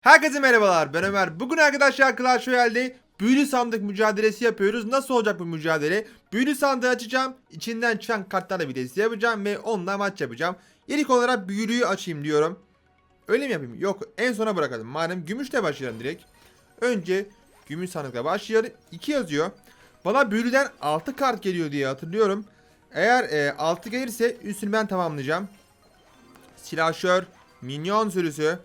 Herkese merhabalar ben Ömer. Bugün arkadaşlar Clash Royale'de büyülü sandık mücadelesi yapıyoruz. Nasıl olacak bu mücadele? Büyülü sandığı açacağım. İçinden çıkan kartlarla bir test yapacağım ve onunla maç yapacağım. İlk olarak büyülüyü açayım diyorum. Öyle mi yapayım? Yok en sona bırakalım. Madem gümüşle başlayalım direkt. Önce gümüş sandıkla başlayalım. 2 yazıyor. Bana büyülüden 6 kart geliyor diye hatırlıyorum. Eğer e, 6 gelirse üstünü ben tamamlayacağım. Silahşör, minyon sürüsü.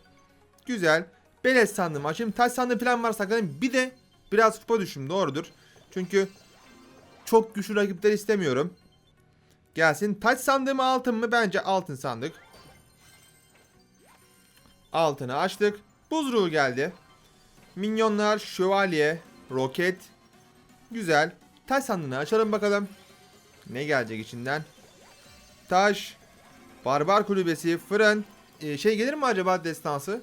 Güzel. Beleş sandım açayım. Taş sandığı falan var saklayayım. Bir de biraz kupa düşüm doğrudur. Çünkü çok güçlü rakipler istemiyorum. Gelsin. Taş sandığı mı altın mı? Bence altın sandık. Altını açtık. Buz ruhu geldi. Minyonlar, şövalye, roket. Güzel. Taş sandığını açalım bakalım. Ne gelecek içinden? Taş, barbar kulübesi, fırın. Ee, şey gelir mi acaba destansı?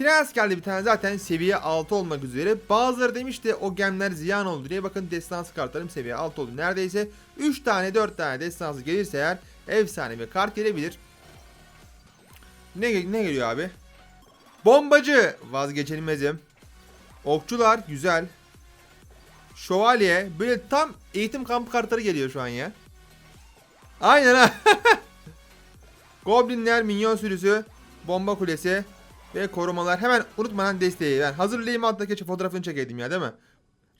Prens geldi bir tane zaten seviye 6 olmak üzere. Bazıları demişti o gemler ziyan oldu diye. Bakın destansı kartlarım seviye 6 oldu. Neredeyse 3 tane 4 tane destansı gelirse eğer efsane bir kart gelebilir. Ne, ne geliyor abi? Bombacı vazgeçilmezim. Okçular güzel. Şövalye böyle tam eğitim kampı kartları geliyor şu an ya. Aynen ha. Goblinler, minyon sürüsü, bomba kulesi ve korumalar. Hemen unutmadan desteği. Ben hazırlayayım altta geçe fotoğrafını çekeydim ya değil mi?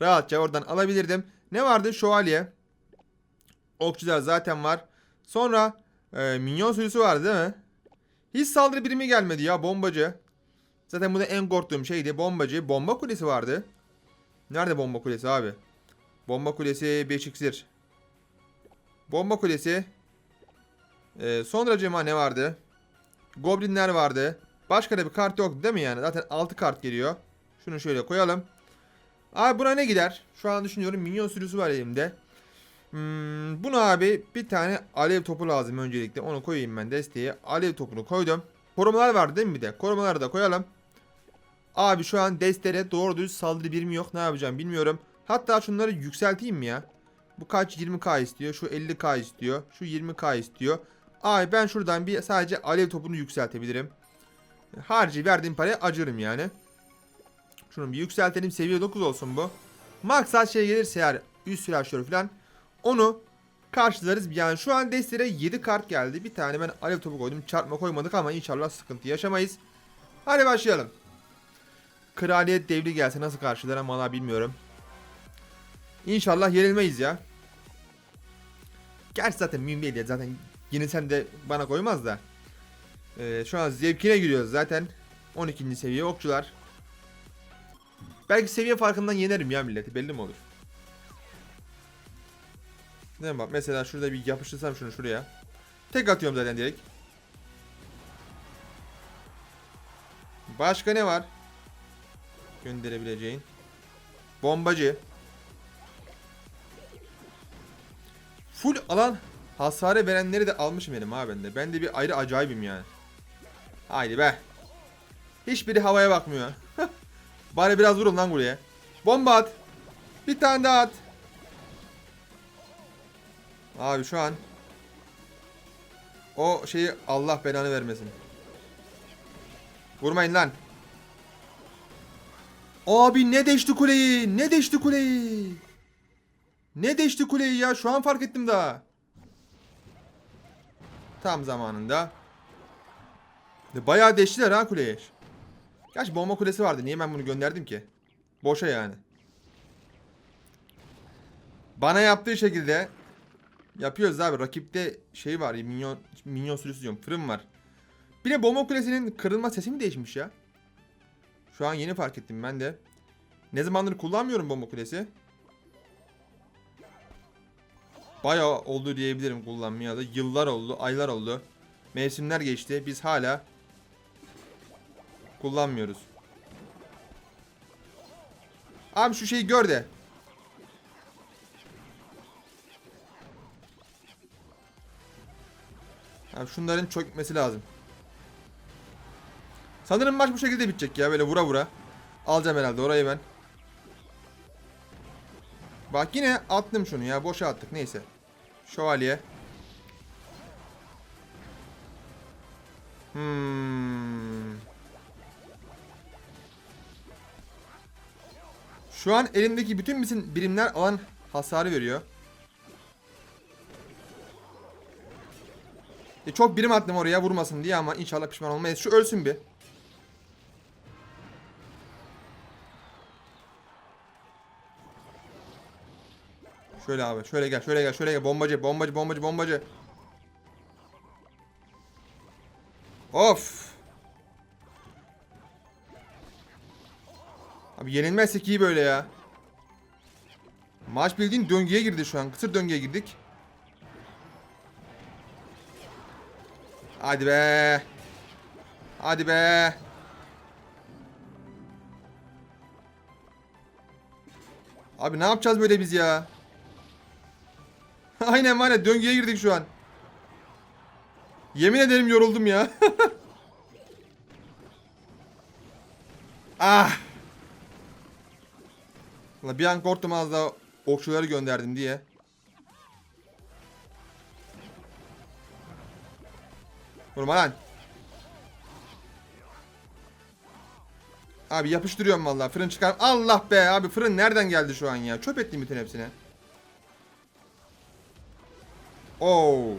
Rahatça oradan alabilirdim. Ne vardı? Şövalye. Okçular zaten var. Sonra e, minyon sürüsü vardı değil mi? Hiç saldırı birimi gelmedi ya bombacı. Zaten bu da en korktuğum şeydi. Bombacı. Bomba kulesi vardı. Nerede bomba kulesi abi? Bomba kulesi 5 iksir. Bomba kulesi. Ee, sonracığıma ne vardı? Goblinler vardı. Başka da bir kart yok değil mi yani? Zaten 6 kart geliyor. Şunu şöyle koyalım. Abi buna ne gider? Şu an düşünüyorum minyon sürüsü var elimde. Hmm, buna abi bir tane alev topu lazım öncelikle. Onu koyayım ben desteğe. Alev topunu koydum. Korumalar vardı değil mi bir de? Korumaları da koyalım. Abi şu an destere doğru düz saldırı birimi yok. Ne yapacağım bilmiyorum. Hatta şunları yükselteyim mi ya? Bu kaç 20k istiyor. Şu 50k istiyor. Şu 20k istiyor. Abi ben şuradan bir sadece alev topunu yükseltebilirim. Harcı verdiğim paraya acırım yani. Şunu bir yükseltelim. Seviye 9 olsun bu. Maksat şey gelirse eğer üst silahşörü falan onu karşılarız. Yani şu an destere 7 kart geldi. Bir tane ben alev topu koydum. Çarpma koymadık ama inşallah sıkıntı yaşamayız. Hadi başlayalım. Kraliyet devri gelse nasıl karşılar ama valla bilmiyorum. İnşallah yenilmeyiz ya. Gerçi zaten mühim değil ya. Zaten yine sen de bana koymaz da. Ee, şu an zevkine giriyoruz zaten. 12. seviye okçular. Belki seviye farkından yenerim ya milleti belli mi olur? Ne bak mesela şurada bir yapıştırsam şunu şuraya. Tek atıyorum zaten direkt. Başka ne var? Gönderebileceğin. Bombacı. Full alan hasarı verenleri de almışım benim ha bende. Ben de bir ayrı acayibim yani. Haydi be. Hiçbiri havaya bakmıyor. Bari biraz vurun lan buraya. Bomba at. Bir tane daha at. Abi şu an o şeyi Allah belanı vermesin. Vurmayın lan. Abi ne deşti kuleyi? Ne deşti kuleyi? Ne deşti kuleyi ya? Şu an fark ettim daha. Tam zamanında. Bayağı deştiler ha kuleyi. Gerçi bomba kulesi vardı. Niye ben bunu gönderdim ki? Boşa yani. Bana yaptığı şekilde yapıyoruz abi. Rakipte şey var. Minyon, minyon sürüsü diyorum. Fırın var. Bir de bomba kulesinin kırılma sesi mi değişmiş ya? Şu an yeni fark ettim ben de. Ne zamandır kullanmıyorum bomba kulesi. Bayağı oldu diyebilirim kullanmayalı. Yıllar oldu, aylar oldu. Mevsimler geçti. Biz hala kullanmıyoruz. Abi şu şeyi gör de. Abi şunların çökmesi lazım. Sanırım maç bu şekilde bitecek ya böyle vura vura. Alacağım herhalde orayı ben. Bak yine attım şunu ya boşa attık neyse. Şövalye. Hmm. Şu an elimdeki bütün bütün birimler alan hasarı veriyor. E çok birim attım oraya vurmasın diye ama inşallah pişman olmayız. Şu ölsün bir. Şöyle abi şöyle gel şöyle gel şöyle gel bombacı bombacı bombacı bombacı. Of. Abi yenilmezsek iyi böyle ya. Maç bildiğin döngüye girdi şu an. Kısır döngüye girdik. Hadi be. Hadi be. Abi ne yapacağız böyle biz ya? Aynen var ya döngüye girdik şu an. Yemin ederim yoruldum ya. ah. Ulan bir an korktum az daha okçuları gönderdim diye. Vurma lan. Abi yapıştırıyorum vallahi fırın çıkar. Allah be abi fırın nereden geldi şu an ya? Çöp ettim bütün hepsine. Oo.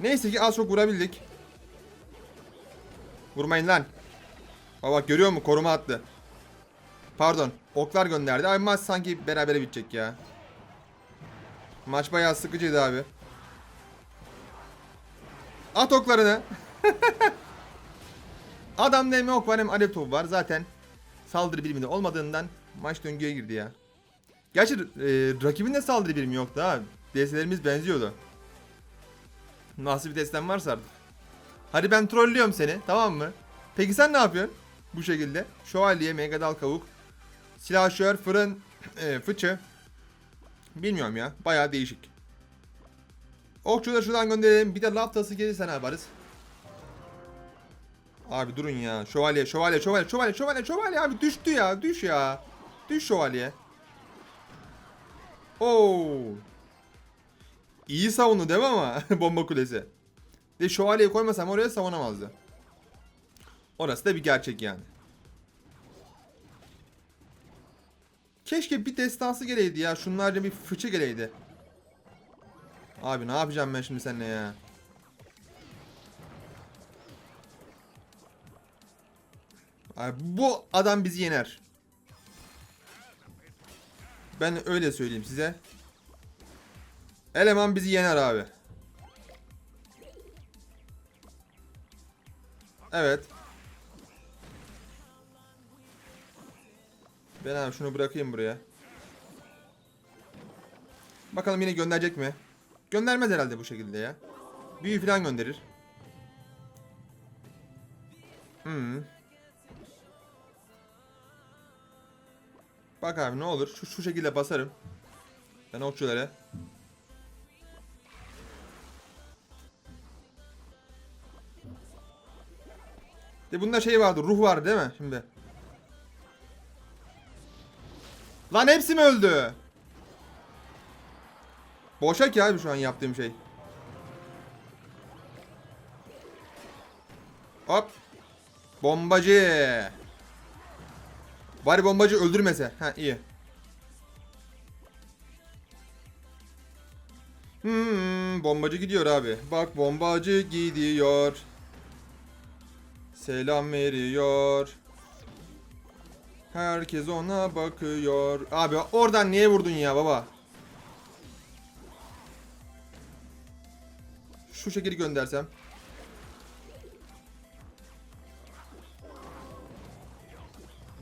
Neyse ki az çok vurabildik. Vurmayın lan. Bak görüyor musun? Koruma attı. Pardon. Oklar gönderdi. Abi maç sanki berabere bitecek ya. Maç bayağı sıkıcıydı abi. At oklarını. Adamda hem ok var hem alev topu var. Zaten saldırı biriminde olmadığından maç döngüye girdi ya. Gerçi e, rakibin de saldırı birimi yoktu ha. DS'lerimiz benziyordu. Nasıl bir destem varsa artık. Hadi ben trollüyorum seni tamam mı? Peki sen ne yapıyorsun? Bu şekilde. Şövalye, mega dal kavuk, silahşör, fırın, e, fıçı. Bilmiyorum ya. Bayağı değişik. Okçuları şuradan gönderelim. Bir de laftası gelirse ne yaparız? Abi durun ya. Şövalye, şövalye, şövalye, şövalye, şövalye, şövalye abi düştü ya. Düş ya. Düş şövalye. Oo. İyi savundu değil mi ama bomba kulesi. De şövalyeyi koymasam oraya savunamazdı. Orası da bir gerçek yani. Keşke bir destansı geleydi ya. Şunlarca bir fıçı geleydi. Abi ne yapacağım ben şimdi seninle ya? Abi bu adam bizi yener. Ben öyle söyleyeyim size. Eleman bizi yener abi. Evet. Ben abi şunu bırakayım buraya. Bakalım yine gönderecek mi? Göndermez herhalde bu şekilde ya. Büyü falan gönderir. Hmm. Bak abi ne olur şu şu şekilde basarım. Ben okçulara. De bunda şey vardı, ruh var değil mi şimdi? Lan hepsi mi öldü? Boşa ki abi şu an yaptığım şey. Hop. Bombacı. Bari bombacı öldürmese. Ha iyi. Hmm, bombacı gidiyor abi. Bak bombacı gidiyor. Selam veriyor. Herkes ona bakıyor. Abi oradan niye vurdun ya baba? Şu şekilde göndersem.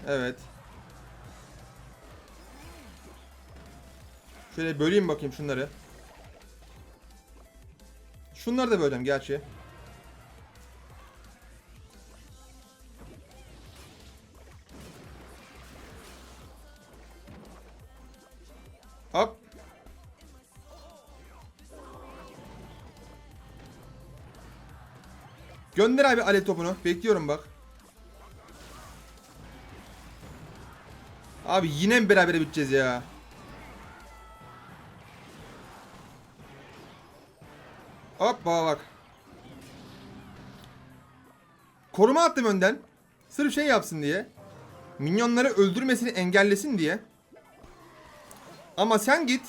Evet. Şöyle böleyim bakayım şunları. Şunları da böleceğim gerçi. Gönder abi alev topunu. Bekliyorum bak. Abi yine mi beraber biteceğiz ya? Hop bak. Koruma attım önden. Sırf şey yapsın diye. Minyonları öldürmesini engellesin diye. Ama sen git.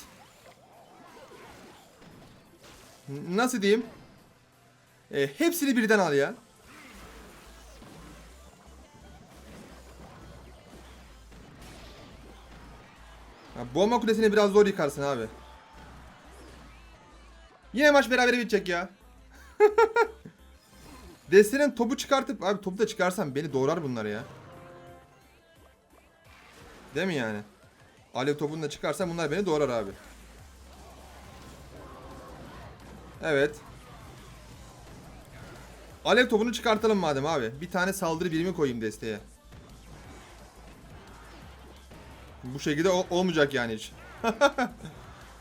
Nasıl diyeyim? E, hepsini birden al ya. Ha, bomba kulesini biraz zor yıkarsın abi. Yine maç berabere bitecek ya. Destenin topu çıkartıp abi topu da çıkarsam beni doğrar bunlar ya. Değil mi yani? Alev topunu da çıkarsam bunlar beni doğrar abi. Evet. Alev topunu çıkartalım madem abi. Bir tane saldırı birimi koyayım desteğe. Bu şekilde olmayacak yani hiç.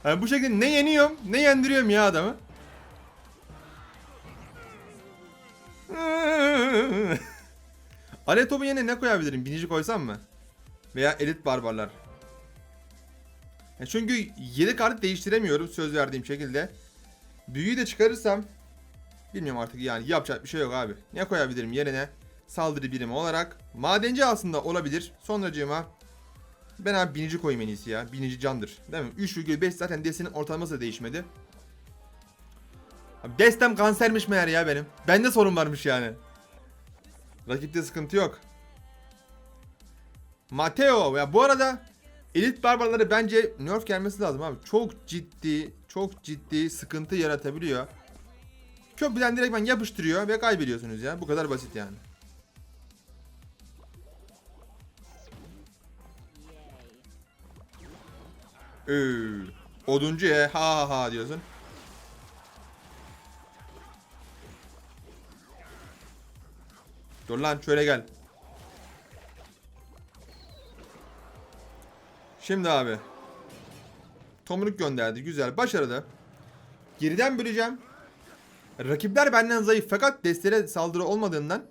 yani bu şekilde ne yeniyorum ne yendiriyorum ya adamı. Alev topu yerine ne koyabilirim? Binici koysam mı? Veya elit barbarlar. Ya çünkü 7 kartı değiştiremiyorum söz verdiğim şekilde. Büyüyü de çıkarırsam bilmiyorum artık yani yapacak bir şey yok abi. Ne koyabilirim yerine? Saldırı birimi olarak. Madenci aslında olabilir. Sonracığıma ben abi binici koyayım en iyisi ya. Binici candır. Değil mi? 3,5 zaten destinin ortalaması da değişmedi. Abi destem kansermiş meğer ya benim. Bende sorun varmış yani. Rakipte sıkıntı yok. Mateo ya bu arada elit barbarları bence nerf gelmesi lazım abi. Çok ciddi, çok ciddi sıkıntı yaratabiliyor. Köprüden direkt ben yapıştırıyor ve kaybediyorsunuz ya. Bu kadar basit yani. Ee, oduncu he ha ha ha diyorsun. Dur lan şöyle gel. Şimdi abi. Tomruk gönderdi. Güzel. Başarılı. Geriden böleceğim. Rakipler benden zayıf fakat destere saldırı olmadığından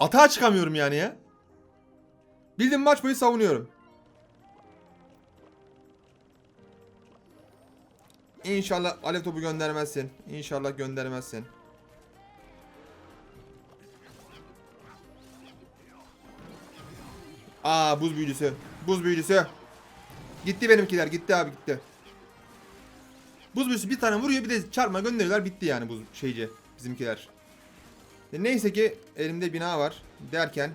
atağa çıkamıyorum yani ya. Bildiğim maç boyu savunuyorum. İnşallah alev topu göndermezsin. İnşallah göndermezsin. Aa buz büyücüsü. Buz büyücüsü. Gitti benimkiler. Gitti abi gitti. Buz büyücüsü bir tane vuruyor bir de çarpma gönderiyorlar. Bitti yani buz şeyci bizimkiler. E, Neyse ki elimde bina var derken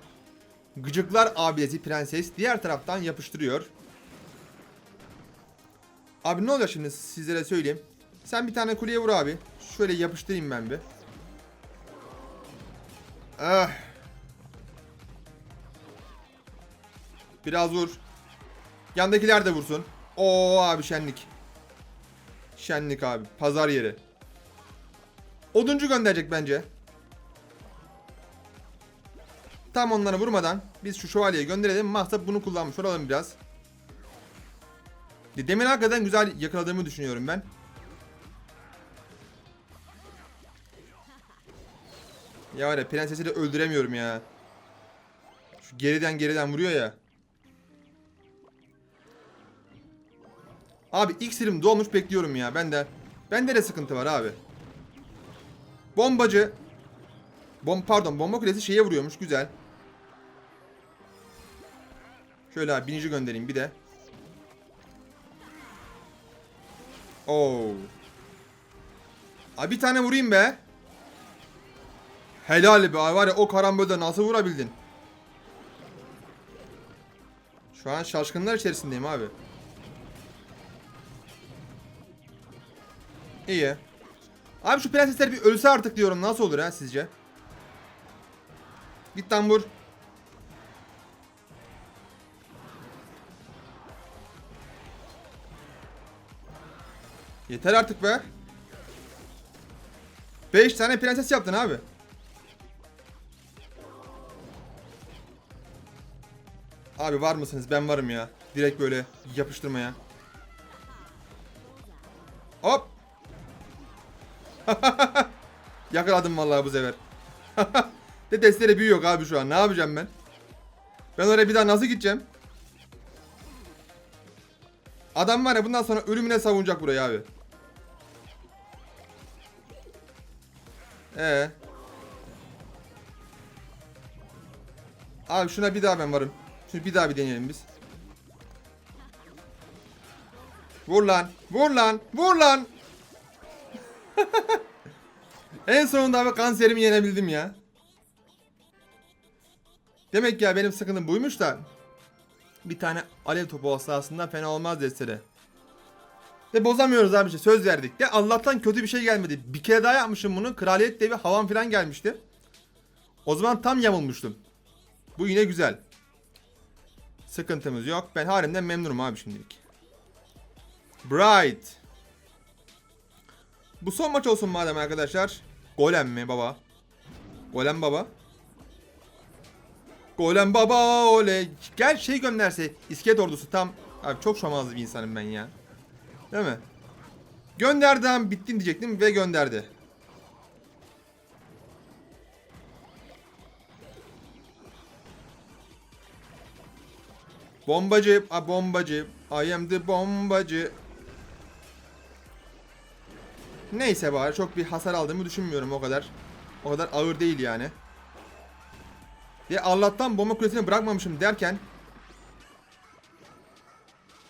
Gıcıklar abidesi prenses diğer taraftan yapıştırıyor. Abi ne oluyor şimdi sizlere söyleyeyim. Sen bir tane kuleye vur abi. Şöyle yapıştırayım ben bir. Ah. Biraz vur. Yandakiler de vursun. Oo abi şenlik. Şenlik abi. Pazar yeri. Oduncu gönderecek bence. Tam onlara vurmadan biz şu şövalyeyi gönderelim. Mahsa bunu kullanmış olalım biraz. Demin hakikaten güzel yakaladığımı düşünüyorum ben. Ya var ya prensesi de öldüremiyorum ya. Şu geriden geriden vuruyor ya. Abi iksirim dolmuş bekliyorum ya. Ben de bende de sıkıntı var abi. Bombacı Bom pardon bomba kulesi şeye vuruyormuş güzel. Şöyle abi binici göndereyim bir de. Oo. Abi bir tane vurayım be. Helal be abi var ya o karambolde nasıl vurabildin? Şu an şaşkınlar içerisindeyim abi. İyi. Abi şu prensesler bir ölse artık diyorum nasıl olur ha sizce? Git lan. Yeter artık be. 5 tane prenses yaptın abi. Abi var mısınız? Ben varım ya. Direkt böyle yapıştırmaya. Yakaladım vallahi bu sefer. De testere büyü yok abi şu an. Ne yapacağım ben? Ben oraya bir daha nasıl gideceğim? Adam var ya bundan sonra ölümüne savunacak burayı abi. Ee. Abi şuna bir daha ben varım. Şunu bir daha bir deneyelim biz. Vur lan. Vur lan. Vur lan. en sonunda abi kanserimi yenebildim ya. Demek ya benim sıkıntım buymuş da. Bir tane alev topu olsa aslında fena olmaz destere. Ve bozamıyoruz abi işte söz verdik. De Allah'tan kötü bir şey gelmedi. Bir kere daha yapmışım bunu. Kraliyet devi havan filan gelmişti. O zaman tam yamulmuştum. Bu yine güzel. Sıkıntımız yok. Ben halimden memnunum abi şimdilik. Bright. Bu son maç olsun madem arkadaşlar. Golem mi baba? Golem baba. Golem baba oley. Gel şey gönderse iskelet ordusu tam. Abi çok şomazlı bir insanım ben ya. Değil mi? Gönderdi abi bittin diyecektim ve gönderdi. Bombacı, a bombacı. I am the bombacı. Neyse bari çok bir hasar aldığımı düşünmüyorum o kadar. O kadar ağır değil yani. Ve Allah'tan bomba kulesini bırakmamışım derken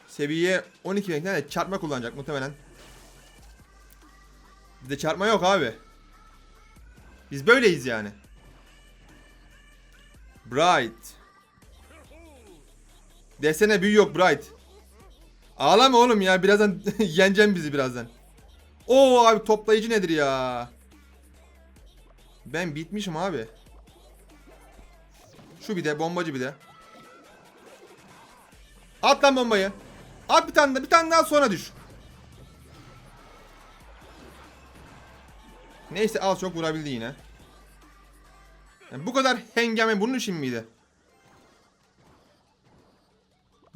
Seviye 12 renkten de çarpma kullanacak muhtemelen. Bizde çarpma yok abi. Biz böyleyiz yani. Bright. Desene büyü yok Bright. Ağlama oğlum ya birazdan yeneceğim bizi birazdan. Oo abi toplayıcı nedir ya? Ben bitmişim abi. Şu bir de bombacı bir de. At lan bombayı. At bir tane daha, bir tane daha sonra düş. Neyse az çok vurabildi yine. Yani bu kadar hengame bunun için miydi?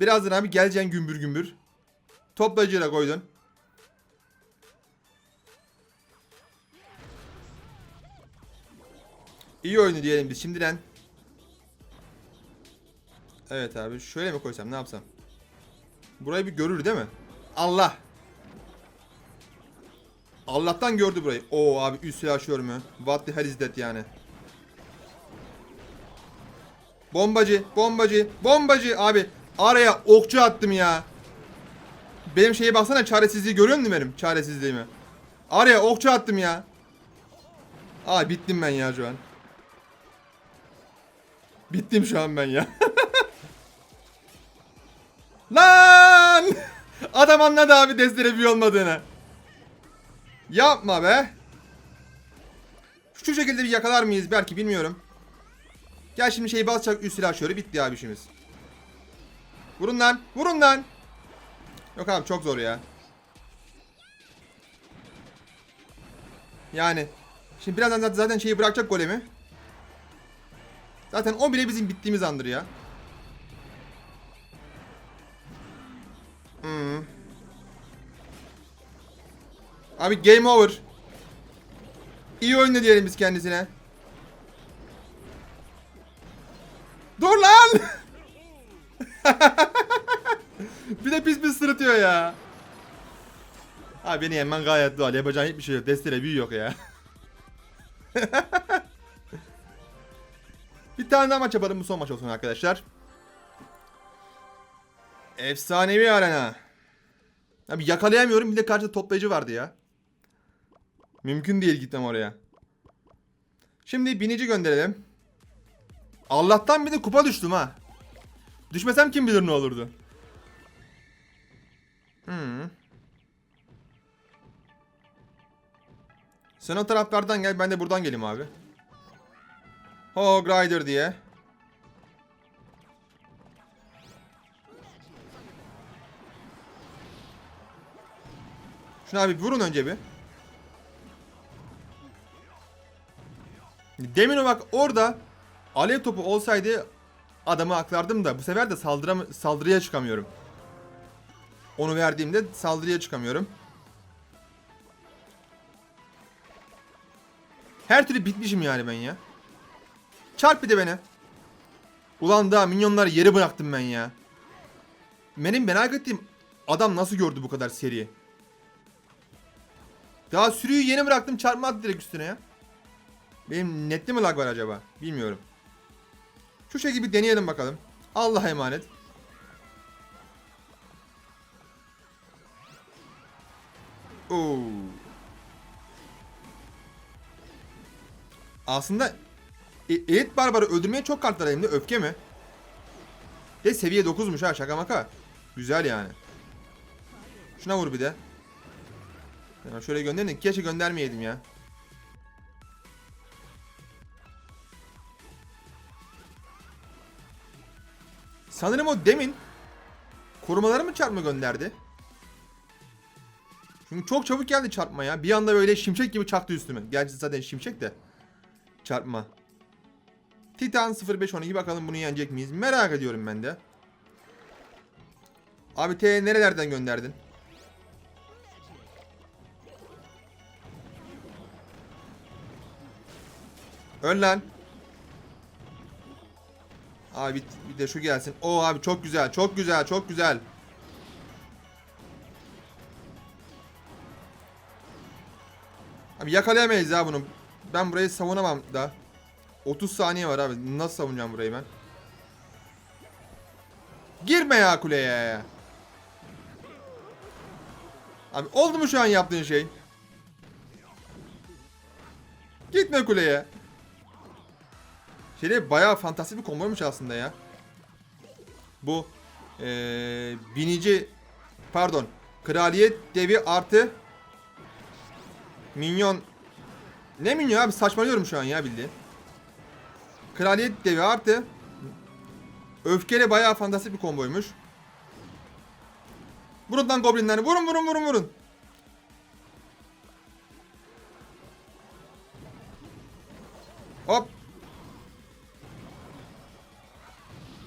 Birazdan abi geleceksin gümbür gümbür. Toplayıcıyla koydun. İyi oyunu diyelim biz şimdiden. Evet abi şöyle mi koysam ne yapsam? Burayı bir görür değil mi? Allah. Allah'tan gördü burayı. Oo abi üst açıyorum ya. What the hell is that yani? Bombacı, bombacı, bombacı abi. Araya okçu attım ya. Benim şeye baksana çaresizliği görüyor musun benim çaresizliğimi? Araya okçu attım ya. Aa bittim ben ya şu an. Bittim şu an ben ya. Lan! Adam anladı abi büyü olmadığını. Yapma be. Şu şekilde bir yakalar mıyız belki bilmiyorum. Gel şimdi şeyi basacak üst silah şöyle bitti abi işimiz. Vurun lan. Vurun lan. Yok abi çok zor ya. Yani. Şimdi birazdan zaten şeyi bırakacak golemi. Zaten o bile bizim bittiğimiz andır ya. Hmm. Abi game over. İyi oyunu diyelim biz kendisine. Dur lan! bir de pis pis sırıtıyor ya. Abi beni yemen gayet doğal. Yapacağın hiçbir şey yok. Destere büyü yok ya. bir tane daha maç yapalım. Bu son maç olsun arkadaşlar. Efsanevi arena. Abi yakalayamıyorum bir de karşıda toplayıcı vardı ya. Mümkün değil gitmem oraya. Şimdi binici gönderelim. Allah'tan bir de kupa düştüm ha. Düşmesem kim bilir ne olurdu. Hmm. Sen o taraflardan gel ben de buradan geleyim abi. Hog Rider diye. Şuna abi vurun önce bir. Demin bak orada alev topu olsaydı adamı aklardım da bu sefer de saldıra saldırıya çıkamıyorum. Onu verdiğimde saldırıya çıkamıyorum. Her türlü bitmişim yani ben ya. Çarp bir de beni. Ulan daha minyonları yere bıraktım ben ya. Benim merak ettiğim adam nasıl gördü bu kadar seri? Daha sürüyü yeni bıraktım çarpma attı direkt üstüne ya. Benim netli mi lag var acaba? Bilmiyorum. Şu şekilde bir deneyelim bakalım. Allah'a emanet. Oo. Aslında e Elit Barbar'ı öldürmeye çok kartlar elimde. Öfke mi? Ve seviye 9'muş ha şaka maka. Güzel yani. Şuna vur bir de. Ya şöyle gönderin. Keşke göndermeyeydim ya. Sanırım o demin korumaları mı çarpma gönderdi? Çünkü çok çabuk geldi çarpma ya. Bir anda böyle şimşek gibi çaktı üstüme. Gerçi zaten şimşek de. Çarpma. Titan 0512 bakalım bunu yenecek miyiz? Merak ediyorum ben de. Abi T nerelerden gönderdin? Ön lan. Abi bir, de şu gelsin. O abi çok güzel, çok güzel, çok güzel. Abi yakalayamayız ya bunu. Ben burayı savunamam da. 30 saniye var abi. Nasıl savunacağım burayı ben? Girme ya kuleye. Abi oldu mu şu an yaptığın şey? Gitme kuleye. Şeyde bayağı fantastik bir komboymuş aslında ya. Bu ee, binici pardon kraliyet devi artı minyon ne minyon abi saçmalıyorum şu an ya bildiğin. Kraliyet devi artı öfkeli bayağı fantastik bir komboymuş. Vurun lan goblinleri vurun vurun vurun vurun. Hop.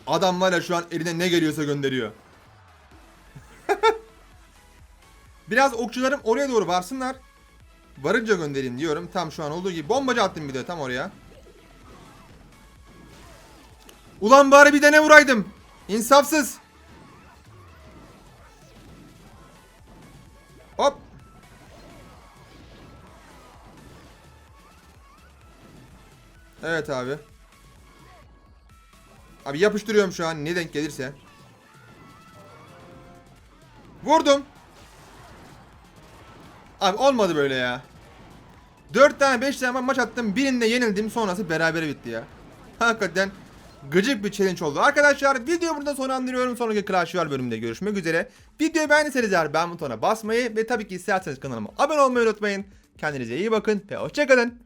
Adam var ya şu an eline ne geliyorsa gönderiyor. Biraz okçularım oraya doğru varsınlar. Varınca göndereyim diyorum. Tam şu an olduğu gibi. Bombacı attım bir de tam oraya. Ulan bari bir de ne vuraydım. İnsafsız. Hop. Evet abi. Abi yapıştırıyorum şu an ne denk gelirse. Vurdum. Abi olmadı böyle ya. 4 tane 5 tane maç attım. Birinde yenildim. Sonrası berabere bitti ya. Hakikaten gıcık bir challenge oldu. Arkadaşlar video burada sonlandırıyorum. Sonraki Clash Royale bölümünde görüşmek üzere. Videoyu beğendiyseniz eğer beğen butonuna basmayı ve tabii ki isterseniz kanalıma abone olmayı unutmayın. Kendinize iyi bakın ve hoşçakalın.